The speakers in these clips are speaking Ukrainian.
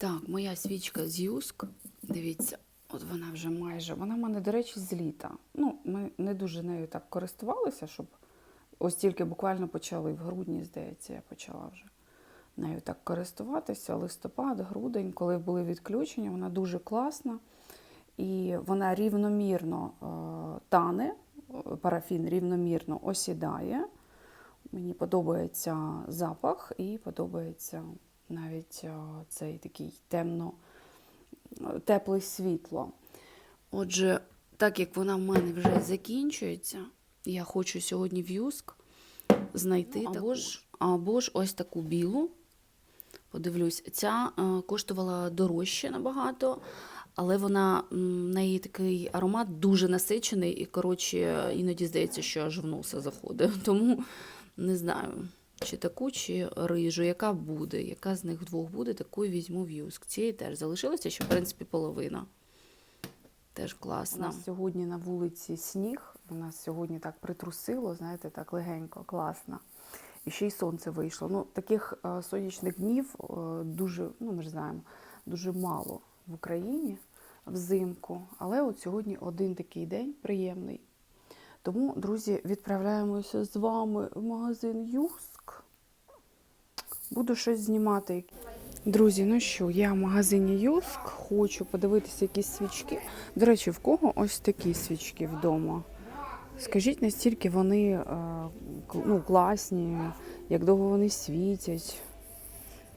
Так, моя свічка з Юск. Дивіться, от вона вже майже. Вона в мене, до речі, з літа. Ну, ми не дуже нею так користувалися, щоб ось тільки буквально почали в грудні, здається, я почала вже нею так користуватися. Листопад, грудень, коли були відключення, вона дуже класна. І вона рівномірно е, тане, парафін рівномірно осідає. Мені подобається запах і подобається навіть е, цей такий темно, тепле світло. Отже, так як вона в мене вже закінчується, я хочу сьогодні в Юск знайти Ну, або, ж, або ж ось таку білу. Подивлюсь, ця е, коштувала дорожче набагато, але вона м, в неї такий аромат дуже насичений, і коротше, іноді здається, що аж в носа заходить. Тому не знаю, чи таку, чи рижу, яка буде, яка з них двох буде, таку візьму в юск. Цієї теж залишилося, ще, в принципі, половина. Теж У класна. нас сьогодні на вулиці сніг. У нас сьогодні так притрусило, знаєте, так легенько, класно. І ще й сонце вийшло. Ну, таких е, сонячних днів е, дуже, ну ми ж знаємо, дуже мало в Україні взимку. Але от сьогодні один такий день приємний. Тому, друзі, відправляємося з вами в магазин Юск. Буду щось знімати. Друзі, ну що, я в магазині Юск, хочу подивитися якісь свічки. До речі, в кого ось такі свічки вдома? Скажіть, настільки вони е, ну, класні, як довго вони світять.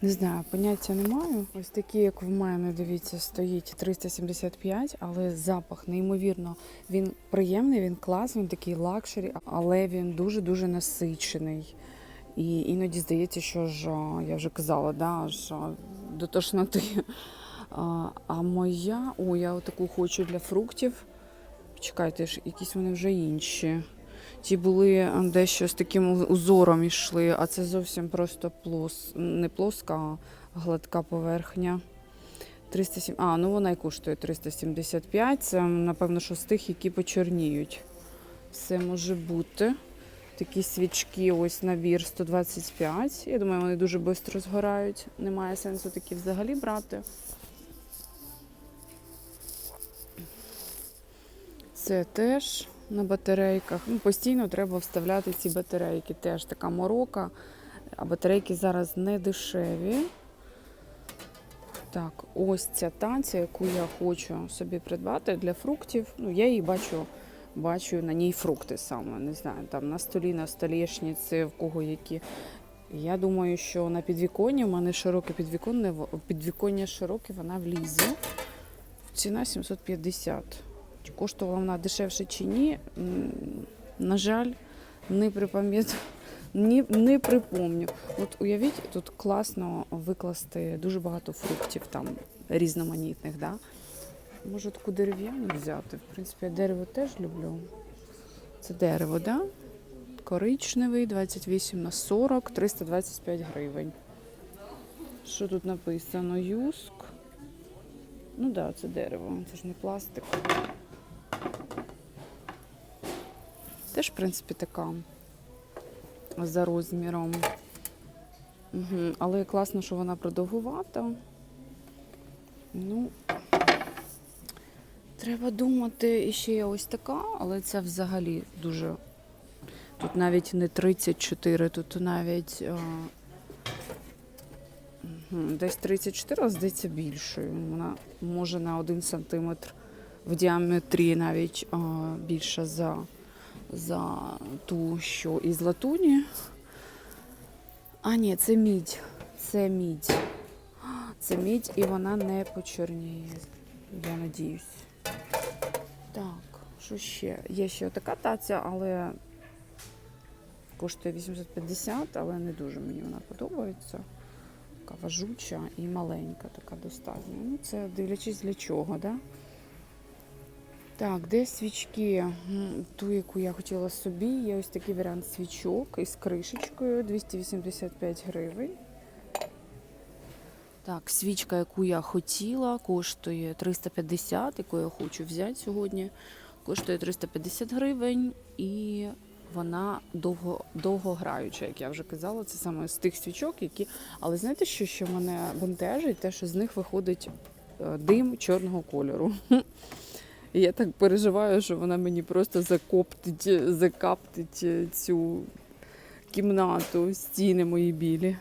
Не знаю, поняття не маю. Ось такі, як в мене, дивіться, стоїть 375, але запах неймовірно. Він приємний, він класний, він такий лакшері, але він дуже-дуже насичений. І іноді здається, що ж, я вже казала, да, що до тошноти. А, а моя, о, я таку хочу для фруктів. Чекайте ж, якісь вони вже інші. Ті були дещо з таким узором йшли, а це зовсім просто плос, не плоска, а гладка поверхня. 307, а, ну вона і коштує 375. Це, напевно, що з тих, які почорніють. Все може бути. Такі свічки, ось набір 125. Я думаю, вони дуже швидко згорають. Немає сенсу такі взагалі брати. Це теж на батарейках. Ну, постійно треба вставляти ці батарейки. Теж така морока. А батарейки зараз не дешеві. Так, ось ця танця, яку я хочу собі придбати для фруктів. Ну, я її бачу, бачу на ній фрукти саме. Не знаю, там на столі, на столішниці, в кого які. Я думаю, що на підвіконні, в мене широке підвіконня, підвіконня широке, вона влізе. Ціна 750. Коштувала вона дешевше чи ні? На жаль, не припам'ятаю. Ні, не припомню. От уявіть, тут класно викласти дуже багато фруктів там різноманітних. Да? Може таку дерев'яну взяти. В принципі, я дерево теж люблю. Це дерево, да? Коричневий, 28 на 40, 325 гривень. Що тут написано? Юск. Ну так, да, це дерево, це ж не пластик. Теж, в принципі, така за розміром. Угу. Але класно, що вона продовгувата. Ну, треба думати, і ще є ось така, але це взагалі дуже. Тут навіть не 34, тут навіть а, десь 34, а здається більшою. Вона може на 1 сантиметр в діаметрі навіть а, більша за, за ту, що із латуні. А, ні, це мідь. Це мідь. Це мідь і вона не почорніє. Я надіюсь. Так, що ще? Є ще така таця, але коштує 850, але не дуже мені вона подобається. Така важуча і маленька, така достатньо. Ну, це дивлячись для чого, да? Так, де свічки? Ту, яку я хотіла собі, є ось такий варіант свічок із кришечкою 285 гривень. Так, свічка, яку я хотіла, коштує 350, яку я хочу взяти сьогодні. Коштує 350 гривень. І вона довго, довгограюча, як я вже казала. Це саме з тих свічок, які. Але знаєте, що, що мене бентежить? Те, що з них виходить е, дим чорного кольору. І я так переживаю, що вона мені просто закоптить, закаптить е, цю кімнату, стіни мої білі.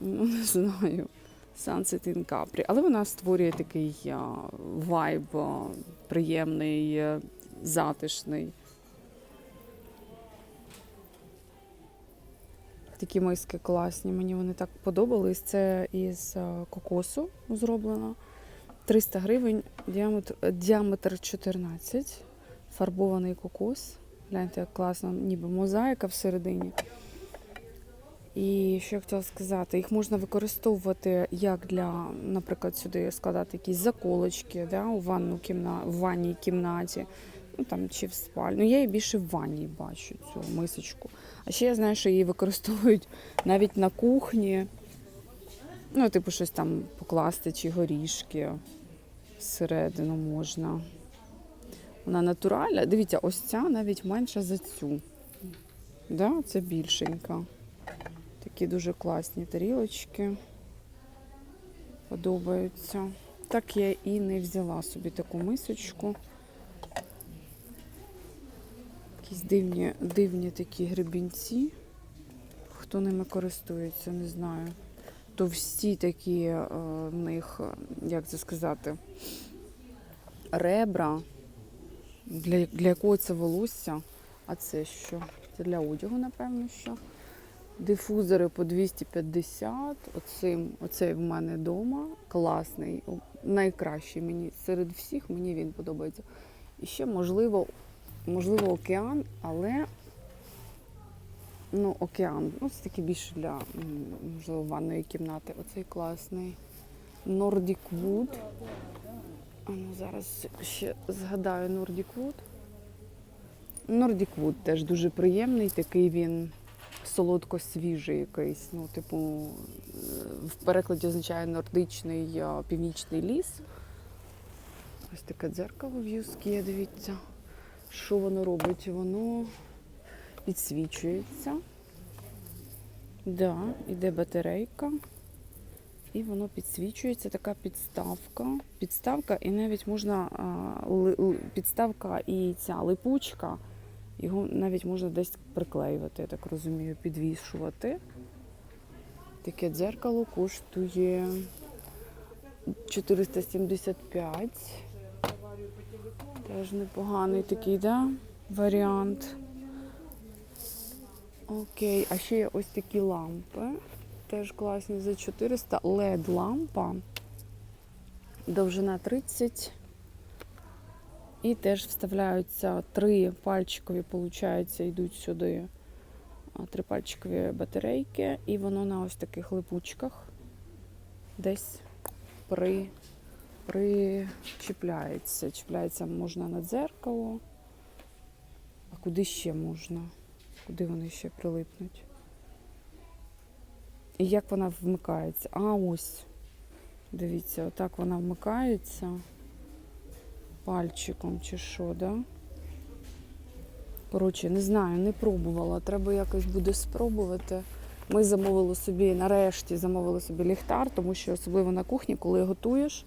Ну, не знаю. Sunset in Capri. Але вона створює такий вайб приємний, е, затишний. Такі миски класні, мені вони так подобались. Це із а, кокосу зроблено. 300 гривень, діаметр, діаметр 14, фарбований кокос. Гляньте, як класно, ніби мозаїка всередині. І що я хотіла сказати, їх можна використовувати як для, наприклад, сюди складати якісь заколочки да, у ванну кімна, в ванній кімнаті, ну там чи в спальню. Я її більше в ванній бачу цю мисочку. А ще я знаю, що її використовують навіть на кухні. Ну, типу, щось там покласти чи горішки всередину можна. Вона натуральна. Дивіться, ось ця навіть менша за цю. Да, це більшенька. Такі дуже класні тарілочки. Подобаються. Так я і не взяла собі таку мисочку. Якісь дивні, дивні такі гребінці. Хто ними користується, не знаю. Товсті такі е, в них, як це сказати, ребра. Для, для якого це волосся? А це що? Це для одягу, напевно, що. Дифузори по 250. Оцим, оцей в мене вдома. Класний, найкращий мені. Серед всіх мені він подобається. І ще, можливо, можливо, океан, але ну, океан. Ну, це таки більше для можливо, ванної кімнати. Оцей класний. Nordic Wood. Ну, зараз ще згадаю Nordic Wood. Nordic Wood теж дуже приємний, такий він солодко-свіжий якийсь. Ну, типу, е, в перекладі означає нордичний е, північний ліс. Ось таке дзеркало в дивіться, що воно робить? Воно підсвічується. Да, іде батарейка. І воно підсвічується, така підставка. Підставка, і навіть можна підставка і ця липучка, його навіть можна десь приклеювати, я так розумію, підвішувати. Таке дзеркало коштує 475. Теж непоганий такий, да? варіант. Окей, а ще є ось такі лампи. Теж класні за 400. led лампа. Довжина 30. І теж вставляються три пальчикові, виходить, йдуть сюди. Три пальчикові батарейки, і воно на ось таких липучках десь при, причіпляється. Чіпляється можна на дзеркало. А куди ще можна? Куди вони ще прилипнуть? І як вона вмикається? А ось. Дивіться, отак вона вмикається пальчиком чи що, да? Коротше, не знаю, не пробувала. Треба якось буде спробувати. Ми замовили собі, нарешті замовили собі ліхтар, тому що особливо на кухні, коли готуєш,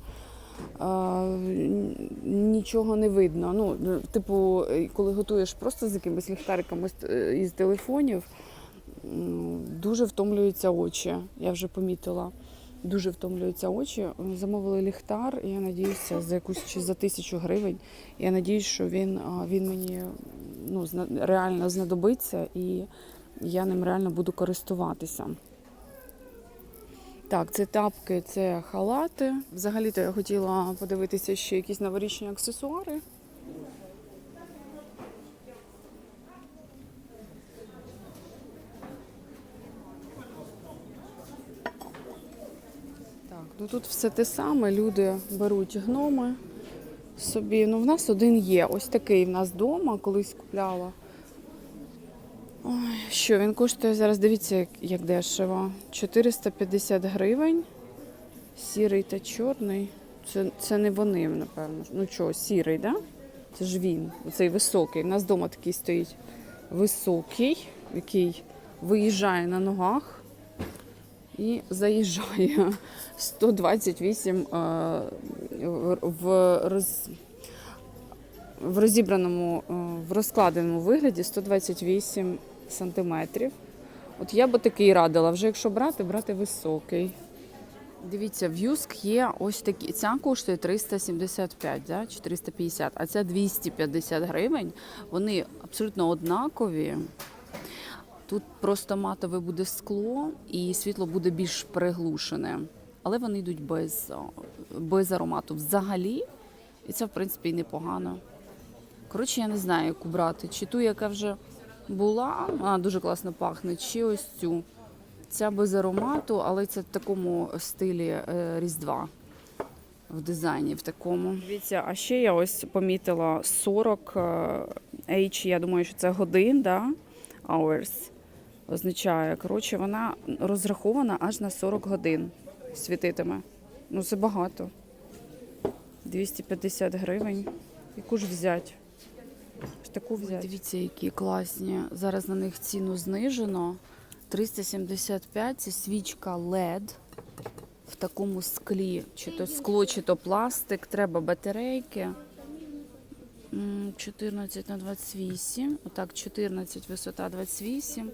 нічого не видно. Ну, типу, коли готуєш просто з якимись ліхтариками е, із телефонів, дуже втомлюються очі. Я вже помітила. Дуже втомлюються очі. Замовили ліхтар, і я надіюся, за якусь чи за тисячу гривень. Я надіюсь, що він, він мені ну, реально знадобиться і я ним реально буду користуватися. Так, це тапки, це халати. Взагалі-то я хотіла подивитися ще якісь новорічні аксесуари. Так, ну тут все те саме. Люди беруть гноми собі. Ну, в нас один є. Ось такий в нас вдома, колись купляла. Ой, що він коштує зараз? Дивіться, як, як дешево. 450 гривень. Сірий та чорний. Це, це не вони, напевно. Ну що, сірий, да? Це ж він, цей високий. У нас вдома такий стоїть. високий, який виїжджає на ногах і заїжджає 128 е, в роз в розібраному, е, в розкладеному вигляді 128 сантиметрів. От я би такий радила, вже якщо брати, брати високий. Дивіться, в Юск є ось такі. Ця коштує 375, да? 450, а ця 250 гривень. Вони абсолютно однакові. Тут просто матове буде скло і світло буде більш приглушене. Але вони йдуть без, без аромату взагалі. І це, в принципі, і непогано. Коротше, я не знаю, яку брати. Чи ту, яка вже була, вона дуже класно пахне, чи ось цю. Ця без аромату, але це в такому стилі е, Різдва. В дизайні в такому. Дивіться, а ще я ось помітила 40 е, H, я думаю, що це годин, да? hours означає. Коротше, вона розрахована аж на 40 годин світитиме. Ну, це багато. 250 гривень. Яку ж взяти? Ось таку взяти. Дивіться, які класні. Зараз на них ціну знижено. 375 це свічка LED в такому склі. Чи то скло, чи то пластик. Треба батарейки. 14 на 28. Отак, 14, висота 28.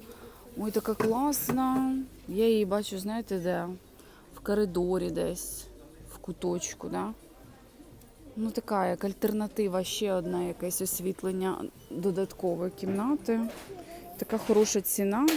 Ой, така класна. Я її бачу, знаєте, де? В коридорі десь, в куточку, да? Ну, така як альтернатива, ще одна якесь освітлення додаткової кімнати. Така хороша ціна.